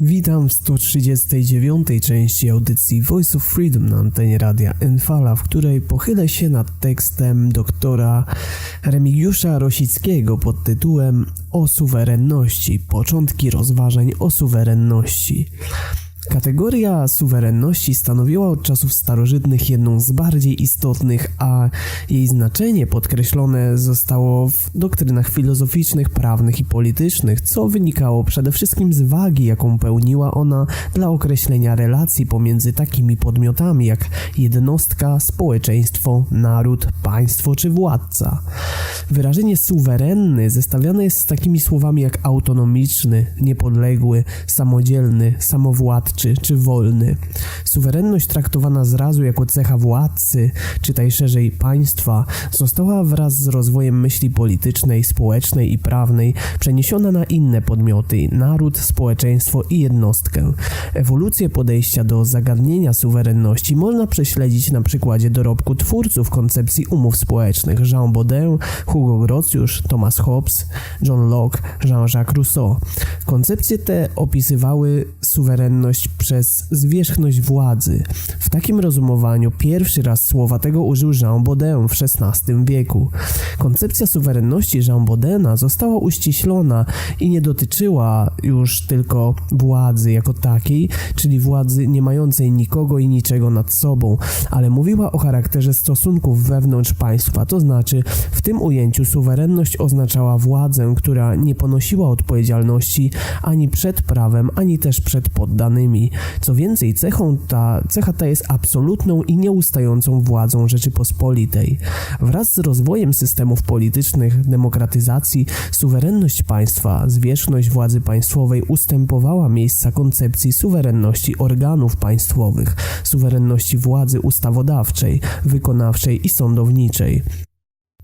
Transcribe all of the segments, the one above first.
Witam w 139 części audycji Voice of Freedom na antenie radia Enfala, w której pochylę się nad tekstem doktora Remigiusza Rosickiego pod tytułem O suwerenności. Początki rozważań o suwerenności. Kategoria suwerenności stanowiła od czasów starożytnych jedną z bardziej istotnych, a jej znaczenie podkreślone zostało w doktrynach filozoficznych, prawnych i politycznych, co wynikało przede wszystkim z wagi, jaką pełniła ona dla określenia relacji pomiędzy takimi podmiotami jak jednostka, społeczeństwo, naród, państwo czy władca. Wyrażenie suwerenny zestawiane jest z takimi słowami jak autonomiczny, niepodległy, samodzielny, samowładczy, władczy czy wolny. Suwerenność traktowana zrazu jako cecha władcy, czytaj szerzej państwa, została wraz z rozwojem myśli politycznej, społecznej i prawnej przeniesiona na inne podmioty naród, społeczeństwo i jednostkę. Ewolucję podejścia do zagadnienia suwerenności można prześledzić na przykładzie dorobku twórców koncepcji umów społecznych Jean Baudin, Hugo Grociusz, Thomas Hobbes, John Locke, Jean-Jacques Rousseau. Koncepcje te opisywały suwerenność przez zwierzchność władzy. W takim rozumowaniu pierwszy raz słowa tego użył Jean Baudin w XVI wieku. Koncepcja suwerenności Jean Baudena została uściślona i nie dotyczyła już tylko władzy jako takiej, czyli władzy nie mającej nikogo i niczego nad sobą, ale mówiła o charakterze stosunków wewnątrz państwa, to znaczy w tym ujęciu suwerenność oznaczała władzę, która nie ponosiła odpowiedzialności ani przed prawem, ani też przed poddanymi. Co więcej, cechą ta, cecha ta jest absolutną i nieustającą władzą Rzeczypospolitej. Wraz z rozwojem systemów politycznych, demokratyzacji, suwerenność państwa, zwierzchność władzy państwowej ustępowała miejsca koncepcji suwerenności organów państwowych, suwerenności władzy ustawodawczej, wykonawczej i sądowniczej.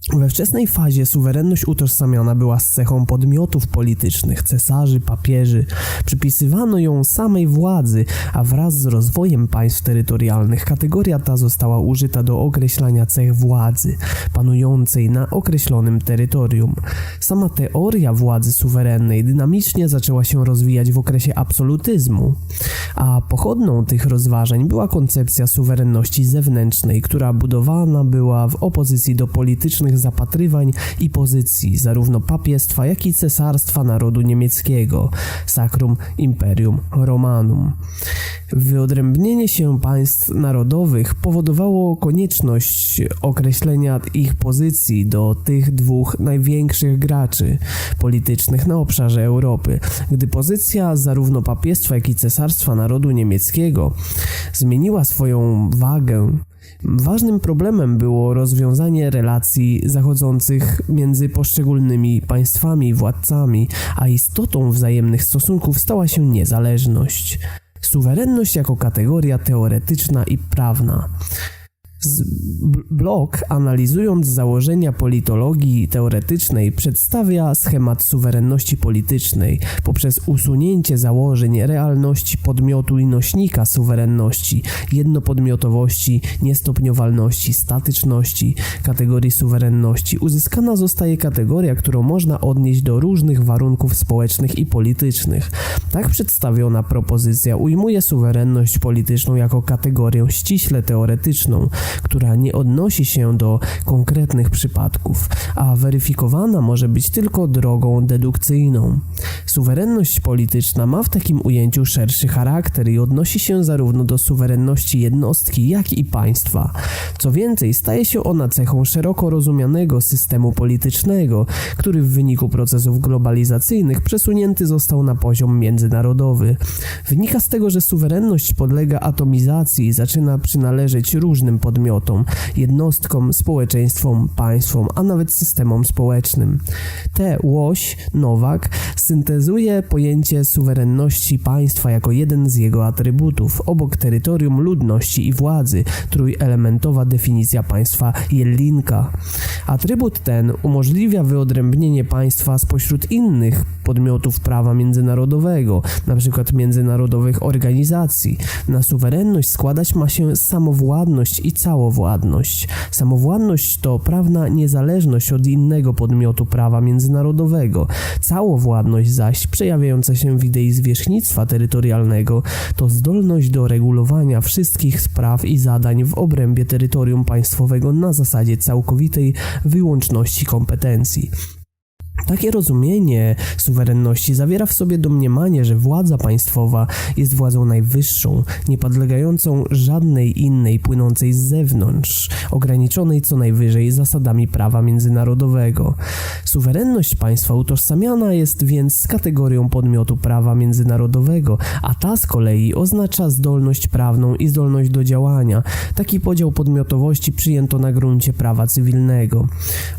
We wczesnej fazie suwerenność utożsamiana była z cechą podmiotów politycznych, cesarzy, papieży. Przypisywano ją samej władzy, a wraz z rozwojem państw terytorialnych kategoria ta została użyta do określania cech władzy panującej na określonym terytorium. Sama teoria władzy suwerennej dynamicznie zaczęła się rozwijać w okresie absolutyzmu, a pochodną tych rozważań była koncepcja suwerenności zewnętrznej, która budowana była w opozycji do politycznych zapatrywań i pozycji zarówno papiestwa, jak i cesarstwa narodu niemieckiego, Sacrum Imperium Romanum. Wyodrębnienie się państw narodowych powodowało konieczność określenia ich pozycji do tych dwóch największych graczy politycznych na obszarze Europy, gdy pozycja zarówno papiestwa, jak i cesarstwa narodu niemieckiego zmieniła swoją wagę Ważnym problemem było rozwiązanie relacji zachodzących między poszczególnymi państwami władcami, a istotą wzajemnych stosunków stała się niezależność. Suwerenność jako kategoria teoretyczna i prawna. Block, analizując założenia politologii teoretycznej, przedstawia schemat suwerenności politycznej poprzez usunięcie założeń realności podmiotu i nośnika suwerenności, jednopodmiotowości, niestopniowalności, statyczności, kategorii suwerenności. Uzyskana zostaje kategoria, którą można odnieść do różnych warunków społecznych i politycznych. Tak przedstawiona propozycja ujmuje suwerenność polityczną jako kategorię ściśle teoretyczną, która nie odnosi się do konkretnych przypadków, a weryfikowana może być tylko drogą dedukcyjną. Suwerenność polityczna ma w takim ujęciu szerszy charakter i odnosi się zarówno do suwerenności jednostki, jak i państwa. Co więcej, staje się ona cechą szeroko rozumianego systemu politycznego, który w wyniku procesów globalizacyjnych przesunięty został na poziom międzynarodowy. Wynika z tego, że suwerenność podlega atomizacji i zaczyna przynależeć różnym podmiotom podmiotom, jednostkom, społeczeństwom, państwom, a nawet systemom społecznym. T. Łoś Nowak syntezuje pojęcie suwerenności państwa jako jeden z jego atrybutów, obok terytorium, ludności i władzy, trójelementowa definicja państwa Jellinka. Atrybut ten umożliwia wyodrębnienie państwa spośród innych podmiotów prawa międzynarodowego, np. międzynarodowych organizacji. Na suwerenność składać ma się samowładność i całość całowładność. Samowładność to prawna niezależność od innego podmiotu prawa międzynarodowego. Całowładność zaś, przejawiająca się w idei zwierzchnictwa terytorialnego, to zdolność do regulowania wszystkich spraw i zadań w obrębie terytorium państwowego na zasadzie całkowitej wyłączności kompetencji. Takie rozumienie suwerenności zawiera w sobie domniemanie, że władza państwowa jest władzą najwyższą, niepodlegającą żadnej innej płynącej z zewnątrz, ograniczonej co najwyżej zasadami prawa międzynarodowego. Suwerenność państwa utożsamiana jest więc z kategorią podmiotu prawa międzynarodowego, a ta z kolei oznacza zdolność prawną i zdolność do działania. Taki podział podmiotowości przyjęto na gruncie prawa cywilnego.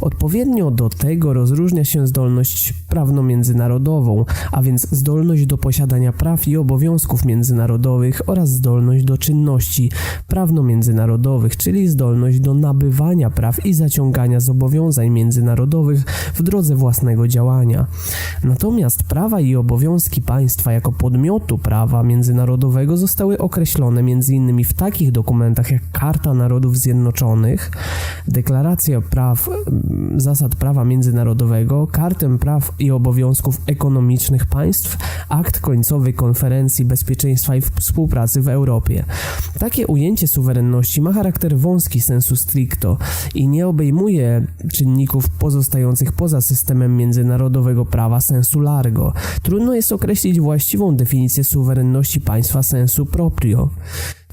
Odpowiednio do tego rozróżnia się zdolność prawno-międzynarodową, a więc zdolność do posiadania praw i obowiązków międzynarodowych oraz zdolność do czynności prawno-międzynarodowych, czyli zdolność do nabywania praw i zaciągania zobowiązań międzynarodowych w drodze własnego działania. Natomiast prawa i obowiązki państwa jako podmiotu prawa międzynarodowego zostały określone m.in. w takich dokumentach jak Karta Narodów Zjednoczonych, Deklaracja praw, zasad prawa międzynarodowego, Kartę Praw i Obowiązków Ekonomicznych Państw, akt końcowy Konferencji Bezpieczeństwa i Współpracy w Europie. Takie ujęcie suwerenności ma charakter wąski sensu stricto i nie obejmuje czynników pozostających poza systemem międzynarodowego prawa sensu largo. Trudno jest określić właściwą definicję suwerenności państwa sensu proprio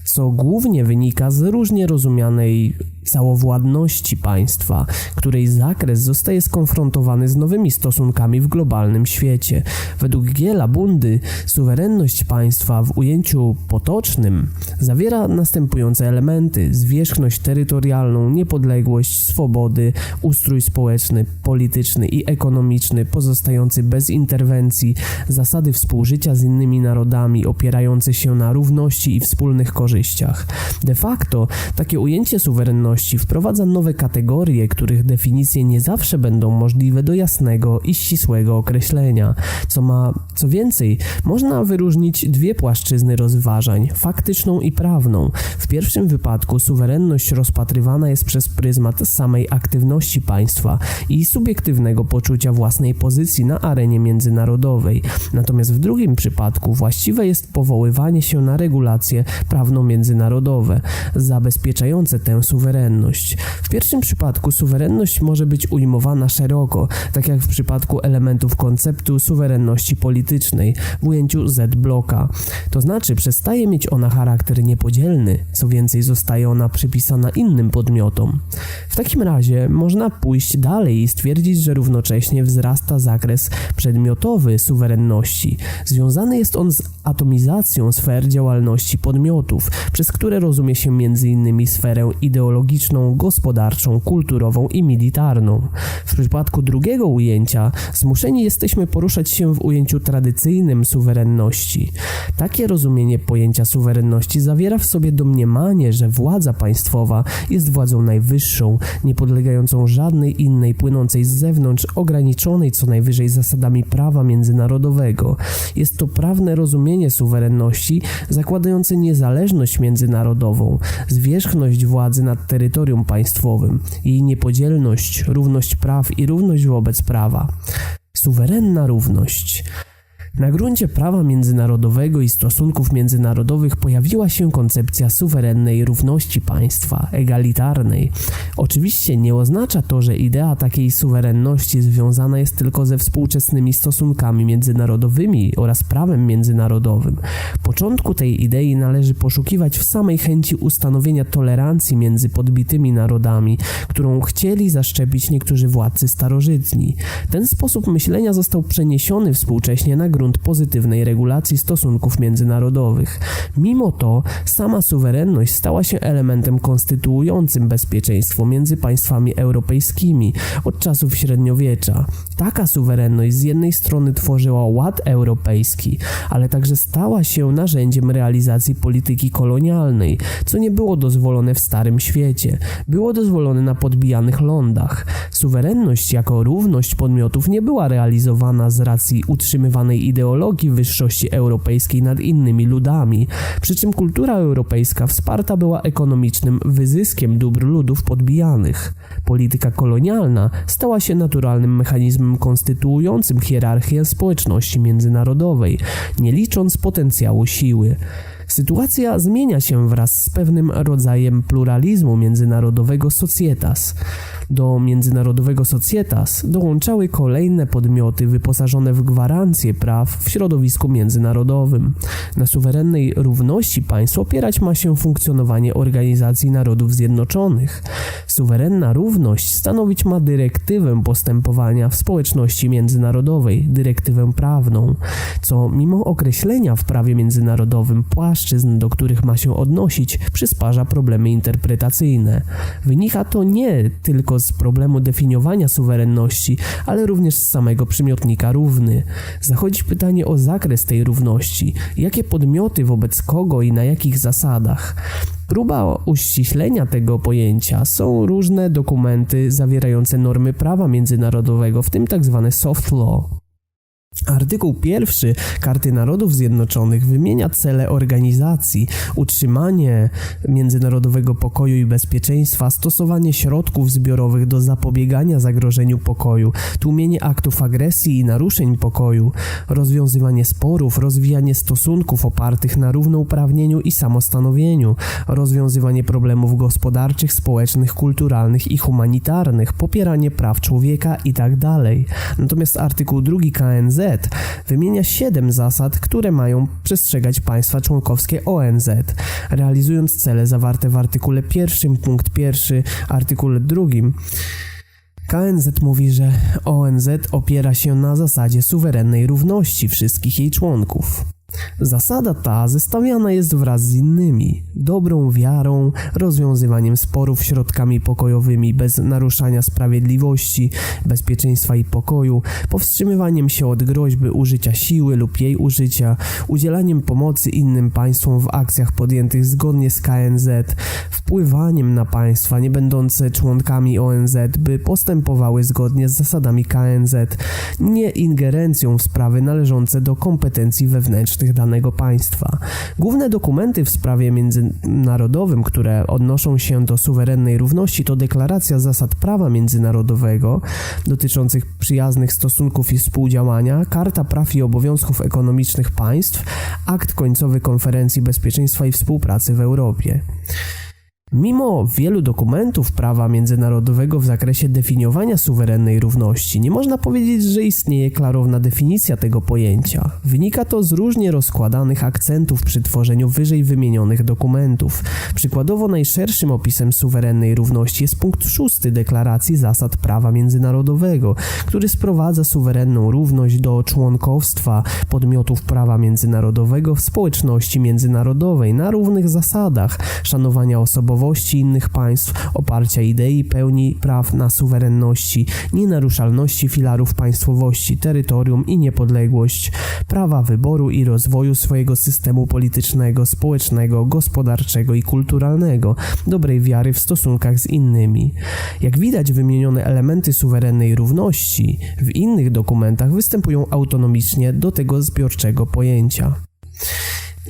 co głównie wynika z różnie rozumianej całowładności państwa, której zakres zostaje skonfrontowany z nowymi stosunkami w globalnym świecie. Według Giela Bundy suwerenność państwa w ujęciu potocznym zawiera następujące elementy: zwierzchność terytorialną, niepodległość, swobody, ustrój społeczny, polityczny i ekonomiczny pozostający bez interwencji, zasady współżycia z innymi narodami opierające się na równości i wspólnych korzyściach. De facto takie ujęcie suwerenności wprowadza nowe kategorie, których definicje nie zawsze będą możliwe do jasnego i ścisłego określenia. Co ma, co więcej, można wyróżnić dwie płaszczyzny rozważań, faktyczną i prawną. W pierwszym wypadku suwerenność rozpatrywana jest przez pryzmat samej aktywności państwa i subiektywnego poczucia własnej pozycji na arenie międzynarodowej. Natomiast w drugim przypadku właściwe jest powoływanie się na regulacje prawno-międzynarodowe, zabezpieczające tę suwerenność suwerenność. W pierwszym przypadku suwerenność może być ujmowana szeroko, tak jak w przypadku elementów konceptu suwerenności politycznej w ujęciu Z-bloka. To znaczy przestaje mieć ona charakter niepodzielny, co więcej zostaje ona przypisana innym podmiotom. W takim razie można pójść dalej i stwierdzić, że równocześnie wzrasta zakres przedmiotowy suwerenności. Związany jest on z atomizacją sfer działalności podmiotów, przez które rozumie się m.in. sferę ideologiczną gospodarczą, kulturową i militarną. W przypadku drugiego ujęcia zmuszeni jesteśmy poruszać się w ujęciu tradycyjnym suwerenności. Takie rozumienie pojęcia suwerenności zawiera w sobie domniemanie, że władza państwowa jest władzą najwyższą, niepodlegającą żadnej innej płynącej z zewnątrz, ograniczonej co najwyżej zasadami prawa międzynarodowego. Jest to prawne rozumienie suwerenności zakładające niezależność międzynarodową, zwierzchność władzy nad terytorium terytorium państwowym, jej niepodzielność, równość praw i równość wobec prawa. Suwerenna równość. Na gruncie prawa międzynarodowego i stosunków międzynarodowych pojawiła się koncepcja suwerennej równości państwa, egalitarnej. Oczywiście nie oznacza to, że idea takiej suwerenności związana jest tylko ze współczesnymi stosunkami międzynarodowymi oraz prawem międzynarodowym. Początku tej idei należy poszukiwać w samej chęci ustanowienia tolerancji między podbitymi narodami, którą chcieli zaszczepić niektórzy władcy starożytni. Ten sposób myślenia został przeniesiony współcześnie na grunt grunt pozytywnej regulacji stosunków międzynarodowych. Mimo to sama suwerenność stała się elementem konstytuującym bezpieczeństwo między państwami europejskimi od czasów średniowiecza. Taka suwerenność z jednej strony tworzyła ład europejski, ale także stała się narzędziem realizacji polityki kolonialnej, co nie było dozwolone w Starym Świecie. Było dozwolone na podbijanych lądach. Suwerenność jako równość podmiotów nie była realizowana z racji utrzymywanej ideologii wyższości europejskiej nad innymi ludami, przy czym kultura europejska wsparta była ekonomicznym wyzyskiem dóbr ludów podbijanych. Polityka kolonialna stała się naturalnym mechanizmem konstytuującym hierarchię społeczności międzynarodowej, nie licząc potencjału siły. Sytuacja zmienia się wraz z pewnym rodzajem pluralizmu międzynarodowego societas. Do międzynarodowego societas dołączały kolejne podmioty wyposażone w gwarancje praw w środowisku międzynarodowym. Na suwerennej równości państw opierać ma się funkcjonowanie Organizacji Narodów Zjednoczonych. Suwerenna równość stanowić ma dyrektywę postępowania w społeczności międzynarodowej, dyrektywę prawną, co mimo określenia w prawie międzynarodowym płaszczyzn, do których ma się odnosić, przysparza problemy interpretacyjne. Wynika to nie tylko z problemu definiowania suwerenności, ale również z samego przymiotnika równy. Zachodzi pytanie o zakres tej równości, jakie podmioty wobec kogo i na jakich zasadach. Próba uściślenia tego pojęcia są różne dokumenty zawierające normy prawa międzynarodowego, w tym tzw. Tak soft law. Artykuł pierwszy Karty Narodów Zjednoczonych wymienia cele organizacji, utrzymanie międzynarodowego pokoju i bezpieczeństwa, stosowanie środków zbiorowych do zapobiegania zagrożeniu pokoju, tłumienie aktów agresji i naruszeń pokoju, rozwiązywanie sporów, rozwijanie stosunków opartych na równouprawnieniu i samostanowieniu, rozwiązywanie problemów gospodarczych, społecznych, kulturalnych i humanitarnych, popieranie praw człowieka itd. Tak Natomiast artykuł drugi KNZ wymienia siedem zasad, które mają przestrzegać państwa członkowskie ONZ, realizując cele zawarte w artykule pierwszym, punkt pierwszy, artykule drugim. KNZ mówi, że ONZ opiera się na zasadzie suwerennej równości wszystkich jej członków. Zasada ta zestawiana jest wraz z innymi dobrą wiarą, rozwiązywaniem sporów środkami pokojowymi bez naruszania sprawiedliwości, bezpieczeństwa i pokoju, powstrzymywaniem się od groźby użycia siły lub jej użycia, udzielaniem pomocy innym państwom w akcjach podjętych zgodnie z KNZ, wpływaniem na państwa nie będące członkami ONZ, by postępowały zgodnie z zasadami KNZ, nie ingerencją w sprawy należące do kompetencji wewnętrznych danego państwa. Główne dokumenty w sprawie międzynarodowym, które odnoszą się do suwerennej równości, to deklaracja zasad prawa międzynarodowego dotyczących przyjaznych stosunków i współdziałania, Karta Praw i Obowiązków Ekonomicznych Państw, akt końcowy Konferencji Bezpieczeństwa i Współpracy w Europie. Mimo wielu dokumentów prawa międzynarodowego w zakresie definiowania suwerennej równości, nie można powiedzieć, że istnieje klarowna definicja tego pojęcia. Wynika to z różnie rozkładanych akcentów przy tworzeniu wyżej wymienionych dokumentów. Przykładowo najszerszym opisem suwerennej równości jest punkt szósty Deklaracji Zasad Prawa Międzynarodowego, który sprowadza suwerenną równość do członkowstwa podmiotów prawa międzynarodowego w społeczności międzynarodowej na równych zasadach, szanowania osobowości, osobowości innych państw, oparcia idei pełni praw na suwerenności, nienaruszalności filarów państwowości, terytorium i niepodległość, prawa wyboru i rozwoju swojego systemu politycznego, społecznego, gospodarczego i kulturalnego, dobrej wiary w stosunkach z innymi. Jak widać, wymienione elementy suwerennej równości w innych dokumentach występują autonomicznie do tego zbiorczego pojęcia.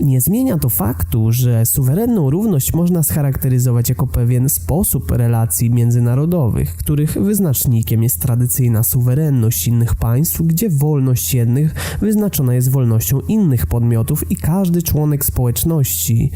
Nie zmienia to faktu, że suwerenną równość można scharakteryzować jako pewien sposób relacji międzynarodowych, których wyznacznikiem jest tradycyjna suwerenność innych państw, gdzie wolność jednych wyznaczona jest wolnością innych podmiotów i każdy członek społeczności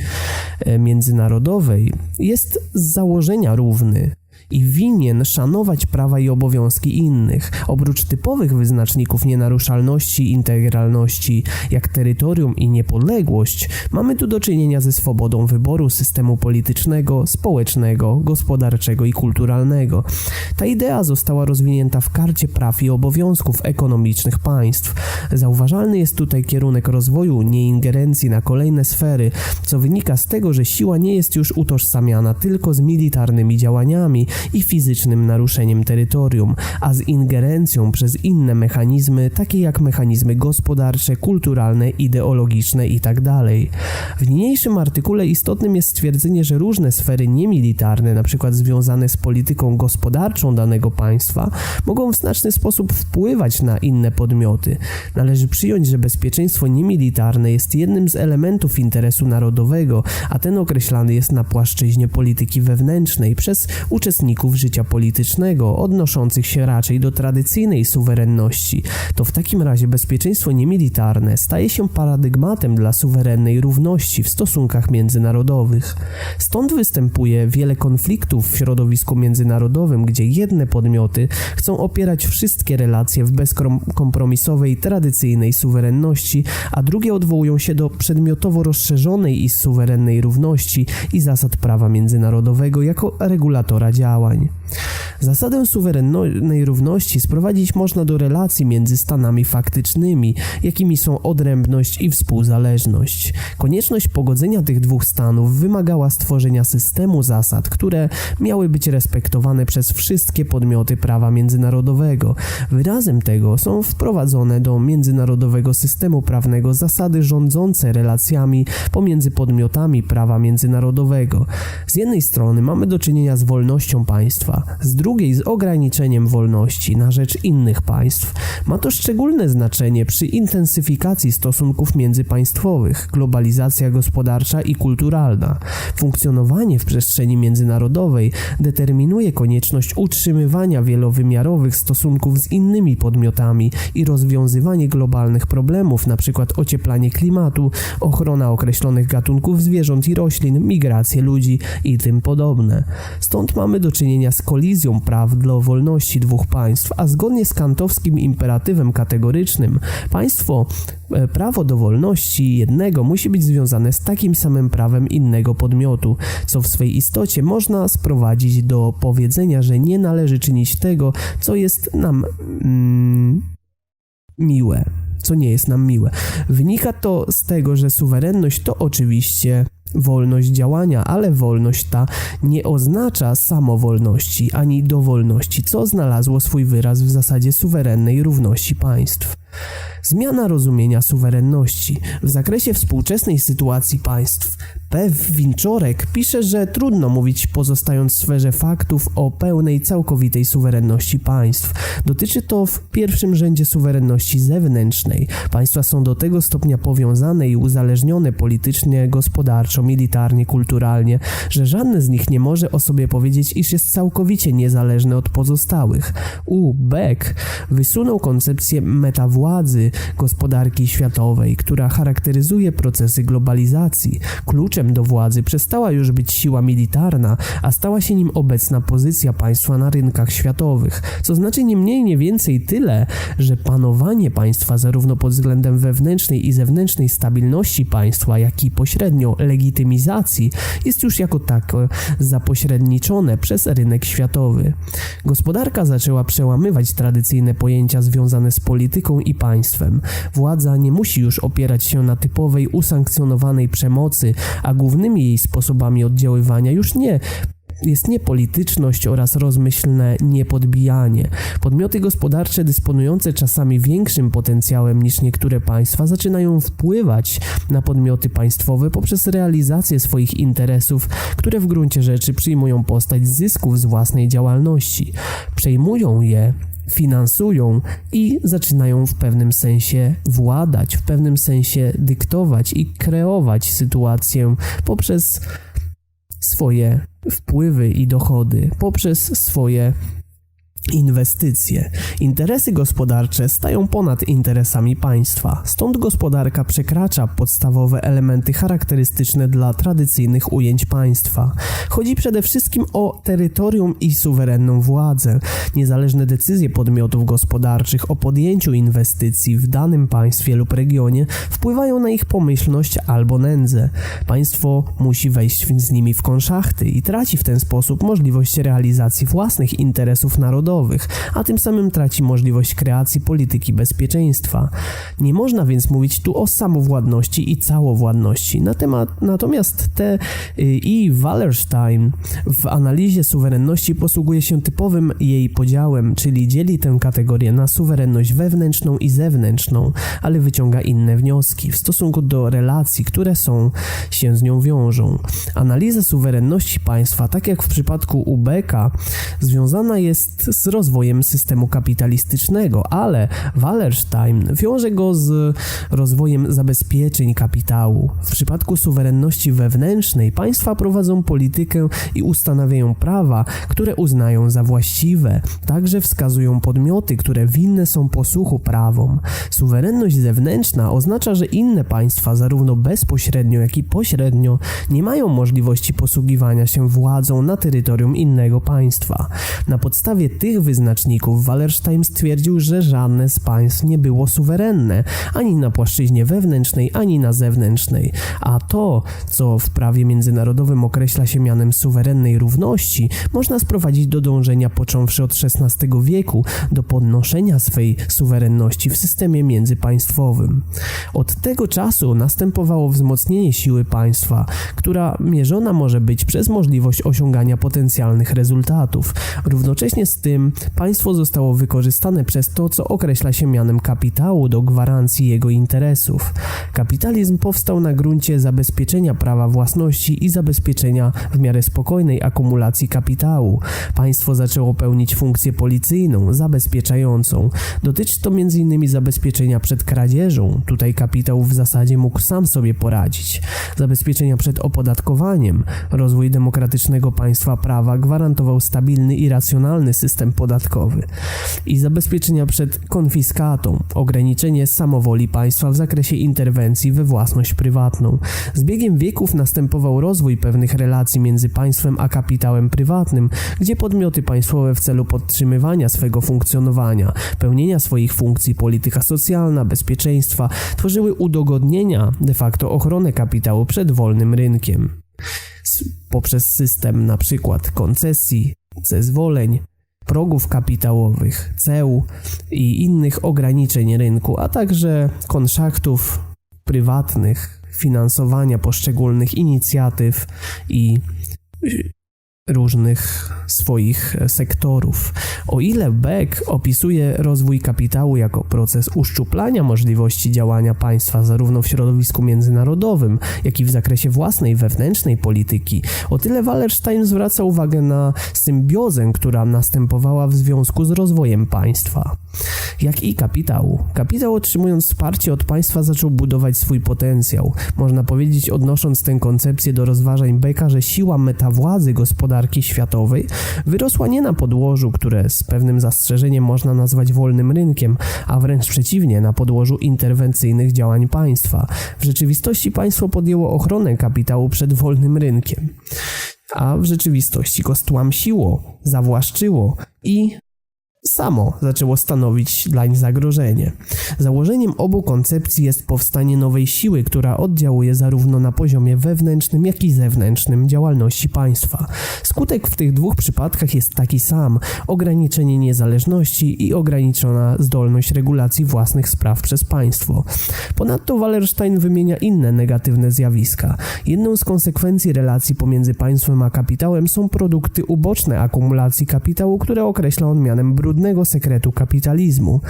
e, międzynarodowej jest z założenia równy i winien szanować prawa i obowiązki innych. Oprócz typowych wyznaczników nienaruszalności i integralności, jak terytorium i niepodległość, mamy tu do czynienia ze swobodą wyboru systemu politycznego, społecznego, gospodarczego i kulturalnego. Ta idea została rozwinięta w karcie praw i obowiązków ekonomicznych państw. Zauważalny jest tutaj kierunek rozwoju nieingerencji na kolejne sfery, co wynika z tego, że siła nie jest już utożsamiana tylko z militarnymi działaniami, i fizycznym naruszeniem terytorium, a z ingerencją przez inne mechanizmy, takie jak mechanizmy gospodarcze, kulturalne, ideologiczne itd. Tak w niniejszym artykule istotnym jest stwierdzenie, że różne sfery niemilitarne, np. związane z polityką gospodarczą danego państwa, mogą w znaczny sposób wpływać na inne podmioty. Należy przyjąć, że bezpieczeństwo niemilitarne jest jednym z elementów interesu narodowego, a ten określany jest na płaszczyźnie polityki wewnętrznej przez uczestników życia politycznego, odnoszących się raczej do tradycyjnej suwerenności. To w takim razie bezpieczeństwo niemilitarne staje się paradygmatem dla suwerennej równości w stosunkach międzynarodowych. Stąd występuje wiele konfliktów w środowisku międzynarodowym, gdzie jedne podmioty chcą opierać wszystkie relacje w bezkompromisowej, tradycyjnej suwerenności, a drugie odwołują się do przedmiotowo rozszerzonej i suwerennej równości i zasad prawa międzynarodowego jako regulatora działań. Zasadę suwerennej równości sprowadzić można do relacji między stanami faktycznymi, jakimi są odrębność i współzależność. Konieczność pogodzenia tych dwóch stanów wymagała stworzenia systemu zasad, które miały być respektowane przez wszystkie podmioty prawa międzynarodowego. Wyrazem tego są wprowadzone do międzynarodowego systemu prawnego zasady rządzące relacjami pomiędzy podmiotami prawa międzynarodowego. Z jednej strony mamy do czynienia z wolnością państwa, z drugiej z ograniczeniem wolności na rzecz innych państw. Ma to szczególne znaczenie przy intensyfikacji stosunków międzypaństwowych, globalizacja gospodarcza i kulturalna. Funkcjonowanie w przestrzeni międzynarodowej determinuje konieczność utrzymywania wielowymiarowych stosunków z innymi podmiotami i rozwiązywanie globalnych problemów, np. ocieplanie klimatu, ochrona określonych gatunków zwierząt i roślin, migrację ludzi i tym podobne. Stąd mamy do czynienia z kolizją praw dla wolności dwóch państw, a zgodnie z kantowskim imperatywem kategorycznym państwo e, prawo do wolności jednego musi być związane z takim samym prawem innego podmiotu, co w swej istocie można sprowadzić do powiedzenia, że nie należy czynić tego, co jest nam mm, miłe, co nie jest nam miłe. Wynika to z tego, że suwerenność to oczywiście wolność działania, ale wolność ta nie oznacza samowolności ani dowolności, co znalazło swój wyraz w zasadzie suwerennej równości państw. Zmiana rozumienia suwerenności w zakresie współczesnej sytuacji państw. P. Winczorek pisze, że trudno mówić pozostając w sferze faktów o pełnej, całkowitej suwerenności państw. Dotyczy to w pierwszym rzędzie suwerenności zewnętrznej. Państwa są do tego stopnia powiązane i uzależnione politycznie, gospodarczo, militarnie, kulturalnie, że żadne z nich nie może o sobie powiedzieć, iż jest całkowicie niezależne od pozostałych. U. Beck wysunął koncepcję metawładzy gospodarki światowej, która charakteryzuje procesy globalizacji. Kluczem do władzy przestała już być siła militarna, a stała się nim obecna pozycja państwa na rynkach światowych, co znaczy nie mniej, nie więcej tyle, że panowanie państwa zarówno pod względem wewnętrznej i zewnętrznej stabilności państwa, jak i pośrednio legitymizacji jest już jako tako zapośredniczone przez rynek światowy. Gospodarka zaczęła przełamywać tradycyjne pojęcia związane z polityką i państwem państwem. Władza nie musi już opierać się na typowej usankcjonowanej przemocy, a głównymi jej sposobami oddziaływania już nie jest niepolityczność oraz rozmyślne niepodbijanie. Podmioty gospodarcze dysponujące czasami większym potencjałem niż niektóre państwa zaczynają wpływać na podmioty państwowe poprzez realizację swoich interesów, które w gruncie rzeczy przyjmują postać zysków z własnej działalności. Przejmują je finansują i zaczynają w pewnym sensie władać, w pewnym sensie dyktować i kreować sytuację poprzez swoje wpływy i dochody, poprzez swoje Inwestycje. Interesy gospodarcze stają ponad interesami państwa, stąd gospodarka przekracza podstawowe elementy charakterystyczne dla tradycyjnych ujęć państwa. Chodzi przede wszystkim o terytorium i suwerenną władzę. Niezależne decyzje podmiotów gospodarczych o podjęciu inwestycji w danym państwie lub regionie wpływają na ich pomyślność albo nędzę. Państwo musi wejść z nimi w konszachty i traci w ten sposób możliwość realizacji własnych interesów narodowych narodowych, a tym samym traci możliwość kreacji polityki bezpieczeństwa. Nie można więc mówić tu o samowładności i całowładności. Na temat, natomiast te y, i Wallerstein w analizie suwerenności posługuje się typowym jej podziałem, czyli dzieli tę kategorię na suwerenność wewnętrzną i zewnętrzną, ale wyciąga inne wnioski w stosunku do relacji, które są się z nią wiążą. Analiza suwerenności państwa, tak jak w przypadku Ubeka, związana jest z rozwojem systemu kapitalistycznego, ale Wallerstein wiąże go z rozwojem zabezpieczeń kapitału. W przypadku suwerenności wewnętrznej państwa prowadzą politykę i ustanawiają prawa, które uznają za właściwe. Także wskazują podmioty, które winne są posłuchu prawom. Suwerenność zewnętrzna oznacza, że inne państwa, zarówno bezpośrednio, jak i pośrednio, nie mają możliwości posługiwania się władzą na terytorium innego państwa. Na podstawie tych wyznaczników Wallerstein stwierdził, że żadne z państw nie było suwerenne, ani na płaszczyźnie wewnętrznej, ani na zewnętrznej, a to, co w prawie międzynarodowym określa się mianem suwerennej równości, można sprowadzić do dążenia począwszy od XVI wieku do podnoszenia swej suwerenności w systemie międzypaństwowym. Od tego czasu następowało wzmocnienie siły państwa, która mierzona może być przez możliwość osiągania potencjalnych rezultatów. Równocześnie z tym państwo zostało wykorzystane przez to, co określa się mianem kapitału do gwarancji jego interesów. Kapitalizm powstał na gruncie zabezpieczenia prawa własności i zabezpieczenia w miarę spokojnej akumulacji kapitału. Państwo zaczęło pełnić funkcję policyjną, zabezpieczającą. Dotyczy to m.in. zabezpieczenia przed kradzieżą. Tutaj kapitał w zasadzie mógł sam sobie poradzić. Zabezpieczenia przed opodatkowaniem. Rozwój demokratycznego państwa prawa gwarantował stabilny i racjonalny system podatkowy. I zabezpieczenia przed konfiskatą. Ograniczenie samowoli państwa w zakresie interwencji we własność prywatną. Z biegiem wieków następował rozwój pewnych relacji między państwem a kapitałem prywatnym, gdzie podmioty państwowe w celu podtrzymywania swego funkcjonowania, pełnienia swoich funkcji polityka socjalna, bezpieczeństwa tworzyły udogodnienia, de facto ochronę kapitału przed wolnym rynkiem. Poprzez system na przykład koncesji, zezwoleń, progów kapitałowych, ceł i innych ograniczeń rynku, a także konszachtów prywatnych, finansowania poszczególnych inicjatyw i różnych swoich sektorów. O ile Beck opisuje rozwój kapitału jako proces uszczuplania możliwości działania państwa zarówno w środowisku międzynarodowym, jak i w zakresie własnej wewnętrznej polityki, o tyle Wallerstein zwraca uwagę na symbiozę, która następowała w związku z rozwojem państwa. Jak i kapitału. Kapitał otrzymując wsparcie od państwa zaczął budować swój potencjał. Można powiedzieć, odnosząc tę koncepcję do rozważań Becka, że siła metawładzy gospodarki światowej wyrosła nie na podłożu, które z pewnym zastrzeżeniem można nazwać wolnym rynkiem, a wręcz przeciwnie, na podłożu interwencyjnych działań państwa. W rzeczywistości państwo podjęło ochronę kapitału przed wolnym rynkiem, a w rzeczywistości go stłamsiło, zawłaszczyło i samo zaczęło stanowić dlań zagrożenie. Założeniem obu koncepcji jest powstanie nowej siły, która oddziałuje zarówno na poziomie wewnętrznym, jak i zewnętrznym działalności państwa. Skutek w tych dwóch przypadkach jest taki sam: ograniczenie niezależności i ograniczona zdolność regulacji własnych spraw przez państwo. Ponadto Wallerstein wymienia inne negatywne zjawiska. Jedną z konsekwencji relacji pomiędzy państwem a kapitałem są produkty uboczne akumulacji kapitału, które określa on mianem brudnego sekretu kapitalizmu.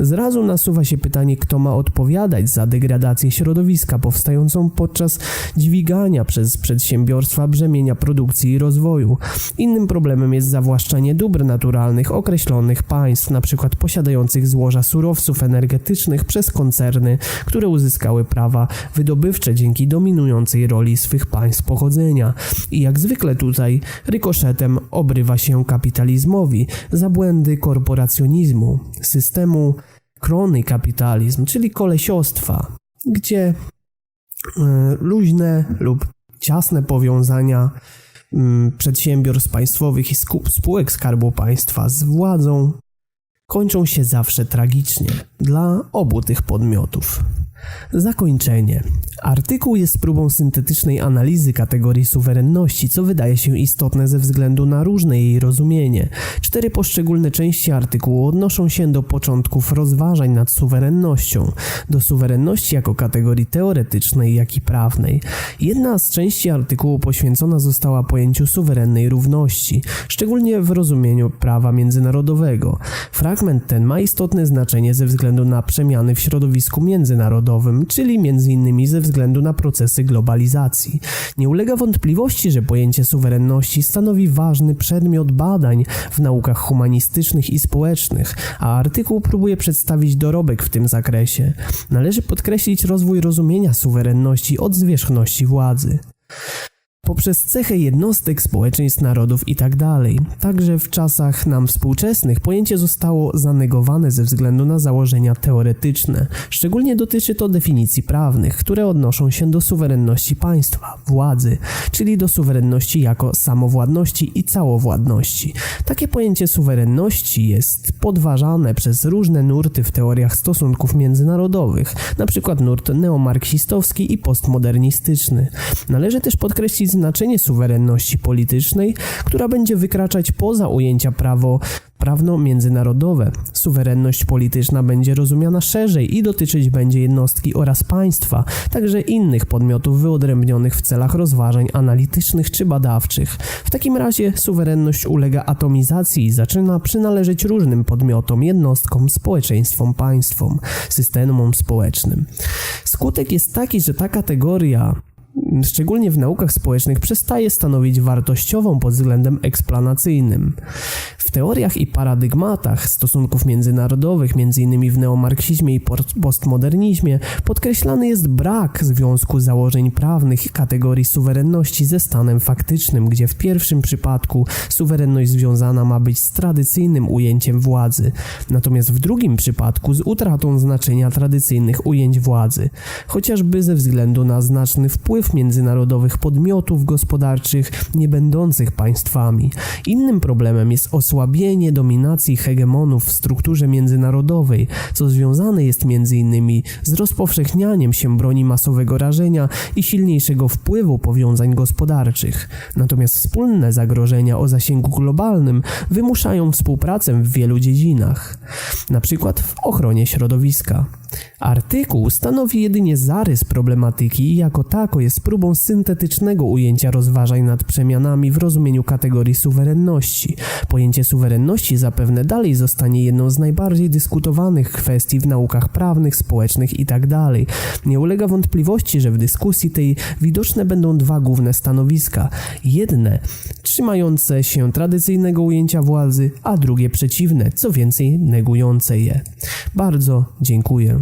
Zrazu nasuwa się pytanie, kto ma odpowiadać za degradację środowiska powstającą podczas dźwigania przez przedsiębiorstwa brzemienia produkcji i rozwoju. Innym problemem jest zawłaszczanie dóbr naturalnych określonych państw, np. posiadających złoża surowców energetycznych przez koncerny, które uzyskały prawa wydobywcze dzięki dominującej roli swych państw pochodzenia. I jak zwykle tutaj rykoszetem obrywa się kapitalizmowi za błędy korporacjonizmu, systemu krony kapitalizm, czyli kolesiostwa, gdzie e, luźne lub ciasne powiązania mm, przedsiębiorstw państwowych i spółek Skarbu Państwa z władzą kończą się zawsze tragicznie dla obu tych podmiotów. Zakończenie. Artykuł jest próbą syntetycznej analizy kategorii suwerenności, co wydaje się istotne ze względu na różne jej rozumienie. Cztery poszczególne części artykułu odnoszą się do początków rozważań nad suwerennością, do suwerenności jako kategorii teoretycznej, jak i prawnej. Jedna z części artykułu poświęcona została pojęciu suwerennej równości, szczególnie w rozumieniu prawa międzynarodowego. Fragment ten ma istotne znaczenie ze względu na przemiany w środowisku międzynarodowym, czyli m.in. ze względu na procesy globalizacji. Nie ulega wątpliwości, że pojęcie suwerenności stanowi ważny przedmiot badań w naukach humanistycznych i społecznych, a artykuł próbuje przedstawić dorobek w tym zakresie. Należy podkreślić rozwój rozumienia suwerenności od zwierzchności władzy poprzez cechę jednostek, społeczeństw, narodów itd. Także w czasach nam współczesnych pojęcie zostało zanegowane ze względu na założenia teoretyczne. Szczególnie dotyczy to definicji prawnych, które odnoszą się do suwerenności państwa, władzy, czyli do suwerenności jako samowładności i całowładności. Takie pojęcie suwerenności jest podważane przez różne nurty w teoriach stosunków międzynarodowych, np. nurt neomarksistowski i postmodernistyczny. Należy też podkreślić znaczenie suwerenności politycznej, która będzie wykraczać poza ujęcia prawo prawno-międzynarodowe. Suwerenność polityczna będzie rozumiana szerzej i dotyczyć będzie jednostki oraz państwa, także innych podmiotów wyodrębnionych w celach rozważań analitycznych czy badawczych. W takim razie suwerenność ulega atomizacji i zaczyna przynależeć różnym podmiotom, jednostkom, społeczeństwom, państwom, systemom społecznym. Skutek jest taki, że ta kategoria szczególnie w naukach społecznych, przestaje stanowić wartościową pod względem eksplanacyjnym. W teoriach i paradygmatach stosunków międzynarodowych, m.in. w neomarksizmie i postmodernizmie, podkreślany jest brak związku założeń prawnych kategorii suwerenności ze stanem faktycznym, gdzie w pierwszym przypadku suwerenność związana ma być z tradycyjnym ujęciem władzy, natomiast w drugim przypadku z utratą znaczenia tradycyjnych ujęć władzy, chociażby ze względu na znaczny wpływ wpływ międzynarodowych podmiotów gospodarczych nie będących państwami. Innym problemem jest osłabienie dominacji hegemonów w strukturze międzynarodowej, co związane jest m.in. z rozpowszechnianiem się broni masowego rażenia i silniejszego wpływu powiązań gospodarczych. Natomiast wspólne zagrożenia o zasięgu globalnym wymuszają współpracę w wielu dziedzinach, na przykład w ochronie środowiska. Artykuł stanowi jedynie zarys problematyki i jako tako jest próbą syntetycznego ujęcia rozważań nad przemianami w rozumieniu kategorii suwerenności. Pojęcie suwerenności zapewne dalej zostanie jedną z najbardziej dyskutowanych kwestii w naukach prawnych, społecznych itd. Tak Nie ulega wątpliwości, że w dyskusji tej widoczne będą dwa główne stanowiska. Jedne trzymające się tradycyjnego ujęcia władzy, a drugie przeciwne, co więcej negujące je. Bardzo dziękuję.